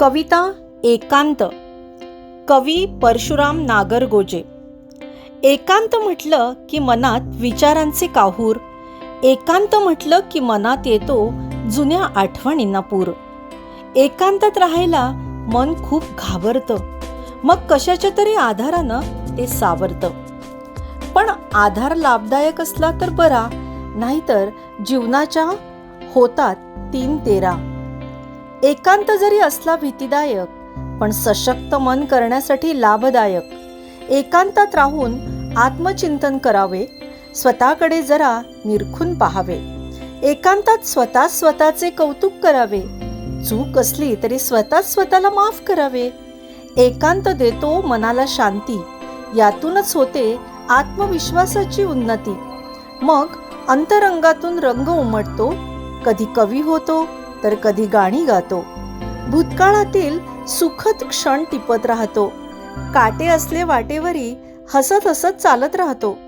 कविता एकांत. कवी परशुराम नागरगोजे. एकांत म्हटलं की मनात विचारांचे काहूर. एकांत म्हटलं की मनात येतो जुन्या आठवणींना पूर. एकांतात राहायला मन खूप घाबरतं. मग कशाच्या तरी आधारानं ते सावरतं. पण आधार लाभदायक असला तर बरा नाहीतर जीवनाच्या होतात तीन तेरा. एकांत जरी असला भीतीदायक पण सशक्त मन करण्यासाठी लाभदायक. एकांतात राहून आत्मचिंतन करावे स्वतःकडे जरा निरखून पाहावे. एकांतात स्वतः स्वतःचे कौतुक करावे. चूक असली तरी स्वतः स्वतःला माफ करावे. एकांत देतो मनाला शांती यातूनच होते आत्मविश्वासाची उन्नती. मग अंतरंगातून रंग उमटतो कधी कवी होतो तर कधी गाणी गातो. भूतकाळातील सुखद क्षण टिपत राहतो. काटे असले वाटेवरी हसत हसत चालत राहतो.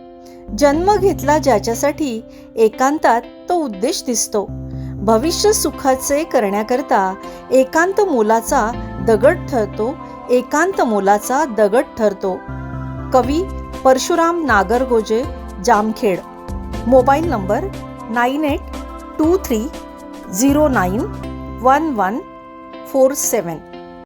जन्म घेतला ज्याच्यासाठी एकांतात तो उद्देश दिसतो. भविष्य सुखाचे करण्याकरता एकांत मोलाचा दगड ठरतो एकांत मोलाचा दगड ठरतो. कवी Parshuram Nagargoje Jamkhed. Mobile number nine eight two three 091147